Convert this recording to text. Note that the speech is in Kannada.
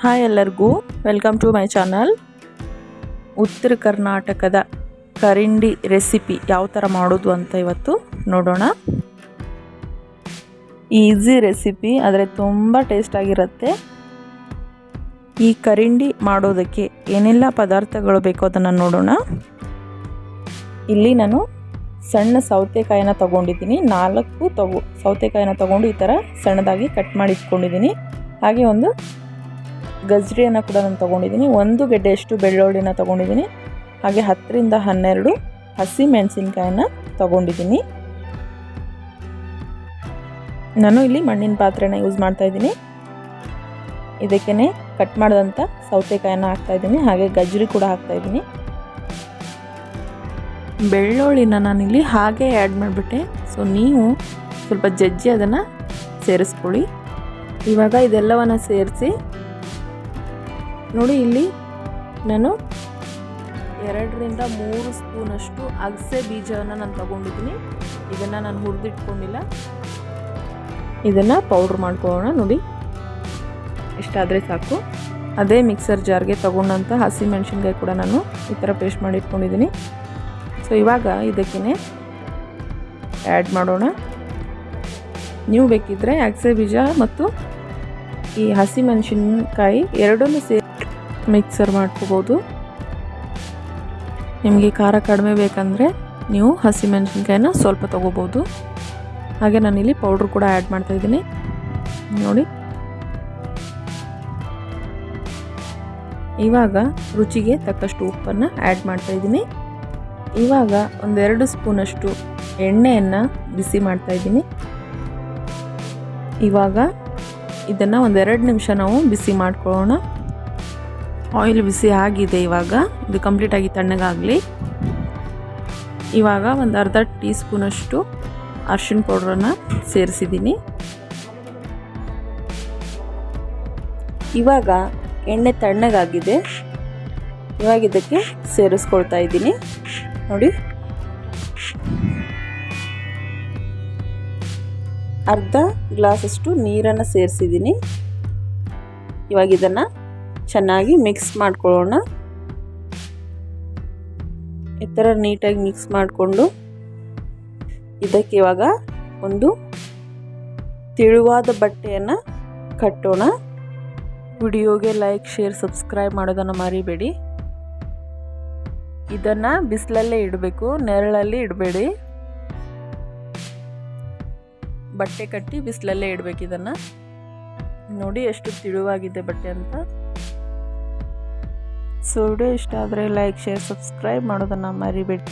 ಹಾಯ್ ಎಲ್ಲರಿಗೂ ವೆಲ್ಕಮ್ ಟು ಮೈ ಚಾನಲ್ ಉತ್ತರ ಕರ್ನಾಟಕದ ಕರಿಂಡಿ ರೆಸಿಪಿ ಯಾವ ಥರ ಮಾಡೋದು ಅಂತ ಇವತ್ತು ನೋಡೋಣ. ಈಸಿ ರೆಸಿಪಿ ಆದರೆ ತುಂಬ ಟೇಸ್ಟಾಗಿರುತ್ತೆ ಈ ಕರಿಂಡಿ ಮಾಡೋದಕ್ಕೆ ಏನೆಲ್ಲ ಪದಾರ್ಥಗಳು ಬೇಕೋ ಅದನ್ನು ನೋಡೋಣ. ಇಲ್ಲಿ ನಾನು ಸಣ್ಣ ಸೌತೆಕಾಯಿನ ತೊಗೊಂಡಿದ್ದೀನಿ. ನಾಲ್ಕು ತಗೋ ಸೌತೆಕಾಯಿನ ತೊಗೊಂಡು ಈ ಥರ ಸಣ್ಣದಾಗಿ ಕಟ್ ಮಾಡಿ ಇಟ್ಕೊಂಡಿದ್ದೀನಿ. ಹಾಗೆ ಒಂದು ಗಜ್ರಿಯನ್ನು ಕೂಡ ನಾನು ತೊಗೊಂಡಿದ್ದೀನಿ ಒಂದು ಗೆಡ್ಡೆಯಷ್ಟು ಬೆಳ್ಳುಳ್ಳಿನ ತೊಗೊಂಡಿದ್ದೀನಿ ಹಾಗೆ ಹತ್ತರಿಂದ ಹನ್ನೆರಡು ಹಸಿ ಮೆಣಸಿನ್ಕಾಯನ್ನ ತೊಗೊಂಡಿದ್ದೀನಿ ನಾನು ಇಲ್ಲಿ ಮಣ್ಣಿನ ಪಾತ್ರೆನ ಯೂಸ್ ಮಾಡ್ತಾ ಇದ್ದೀನಿ. ಇದಕ್ಕೇ ಕಟ್ ಮಾಡಿದಂಥ ಸೌತೆಕಾಯನ್ನು ಹಾಕ್ತಾ ಇದ್ದೀನಿ. ಹಾಗೆ ಗಜ್ರಿ ಕೂಡ ಹಾಕ್ತಾ ಇದ್ದೀನಿ. ಬೆಳ್ಳುಳ್ಳಿನ ನಾನಿಲ್ಲಿ ಹಾಗೆ ಆ್ಯಡ್ ಮಾಡಿಬಿಟ್ಟೆ. ಸೊ ನೀವು ಸ್ವಲ್ಪ ಜಜ್ಜಿ ಅದನ್ನು ಸೇರಿಸ್ಕೊಳ್ಳಿ. ಇವಾಗ ಇದೆಲ್ಲವನ್ನು ಸೇರಿಸಿ ನೋಡಿ ಇಲ್ಲಿ ನಾನು ಎರಡರಿಂದ ಮೂರು ಸ್ಪೂನಷ್ಟು ಅಗಸೆ ಬೀಜವನ್ನು ನಾನು ತಗೊಂಡಿದ್ದೀನಿ. ಇದನ್ನು ನಾನು ಹುರಿದಿಟ್ಕೊಂಡಿಲ್ಲ. ಇದನ್ನು ಪೌಡ್ರ್ ಮಾಡ್ಕೊಳ್ಳೋಣ ನೋಡಿ. ಇಷ್ಟಾದರೆ ಸಾಕು. ಅದೇ ಮಿಕ್ಸರ್ ಜಾರ್ಗೆ ತೊಗೊಂಡಂಥ ಹಸಿ ಮೆಣಸಿನ್ಕಾಯಿ ಕೂಡ ನಾನು ಈ ಥರ ಪೇಸ್ಟ್ ಮಾಡಿ ಇಟ್ಕೊಂಡಿದ್ದೀನಿ ಸೊ ಇವಾಗ ಇದಕ್ಕೇ ಆ್ಯಡ್ ಮಾಡೋಣ. ನೀವು ಬೇಕಿದ್ದರೆ ಅಗಸೆ ಬೀಜ ಮತ್ತು ಈ ಹಸಿ ಮೆಣಸಿನ್ಕಾಯಿ ಎರಡನ್ನೂ ಸೇರಿ ಮಿಕ್ಸರ್ ಮಾಡ್ಕೋಬೋದು. ನಿಮಗೆ ಖಾರ ಕಡಿಮೆ ಬೇಕಂದರೆ ನೀವು ಹಸಿ ಮೆಣಸಿನ್ಕಾಯಿನ ಸ್ವಲ್ಪ ತೊಗೋಬೋದು. ಹಾಗೆ ನಾನಿಲ್ಲಿ ಪೌಡ್ರ್ ಕೂಡ ಆ್ಯಡ್ ಮಾಡ್ತಾಯಿದ್ದೀನಿ ನೋಡಿ. ಇವಾಗ ರುಚಿಗೆ ತಕ್ಕಷ್ಟು ಉಪ್ಪನ್ನು ಆ್ಯಡ್ ಮಾಡ್ತಾಯಿದ್ದೀನಿ ಇವಾಗ ಒಂದೆರಡು ಸ್ಪೂನಷ್ಟು ಎಣ್ಣೆಯನ್ನು ಬಿಸಿ ಮಾಡ್ತಾಯಿದ್ದೀನಿ ಇವಾಗ ಇದನ್ನು ಒಂದೆರಡು ನಿಮಿಷ ನಾವು ಬಿಸಿ ಮಾಡ್ಕೊಳ್ಳೋಣ. ಆಯಿಲ್ ಬಿಸಿ ಆಗಿದೆ ಇವಾಗ. ಇದು ಕಂಪ್ಲೀಟಾಗಿ ತಣ್ಣಗಾಗಲಿ. ಇವಾಗ ಒಂದು ಅರ್ಧ ಟೀ ಸ್ಪೂನಷ್ಟು ಅರ್ಶಿಣ ಪೌಡ್ರನ್ನು ಸೇರಿಸಿದ್ದೀನಿ. ಇವಾಗ ಎಣ್ಣೆ ತಣ್ಣಗಾಗಿದೆ. ಇವಾಗ ಇದಕ್ಕೆ ಸೇರಿಸ್ಕೊಳ್ತಾ ಇದ್ದೀನಿ. ನೋಡಿ. ಅರ್ಧ ಗ್ಲಾಸಷ್ಟು ನೀರನ್ನು ಸೇರಿಸಿದ್ದೀನಿ. ಇವಾಗ ಇದನ್ನು ಚೆನ್ನಾಗಿ ಮಿಕ್ಸ್ ಮಾಡ್ಕೊಳ್ಳೋಣ. ಈ ಥರ ನೀಟಾಗಿ ಮಿಕ್ಸ್ ಮಾಡಿಕೊಂಡು ಇದಕ್ಕೆ ಇವಾಗ ಒಂದು ತಿಳುವಾದ ಬಟ್ಟೆಯನ್ನು ಕಟ್ಟೋಣ. ವಿಡಿಯೋಗೆ ಲೈಕ್ ಶೇರ್ ಸಬ್ಸ್ಕ್ರೈಬ್ ಮಾಡೋದನ್ನು ಮರಿಬೇಡಿ. ಇದನ್ನು ಬಿಸಿಲಲ್ಲೇ ಇಡಬೇಕು, ನೆರಳಲ್ಲಿ ಇಡಬೇಡಿ. ಬಟ್ಟೆ ಕಟ್ಟಿ ಬಿಸಿಲಲ್ಲೇ ಇಡಬೇಕು ಇದನ್ನು. ನೋಡಿ ಎಷ್ಟು ತಿಳುವಾಗಿದೆ ಬಟ್ಟೆ ಅಂತ. ಸೊ ಇಷ್ಟ ಆದರೆ ಲೈಕ್ ಶೇರ್ ಸಬ್ಸ್ಕ್ರೈಬ್ ಮಾಡೋದನ್ನು ಮರಿಬೇಡಿ.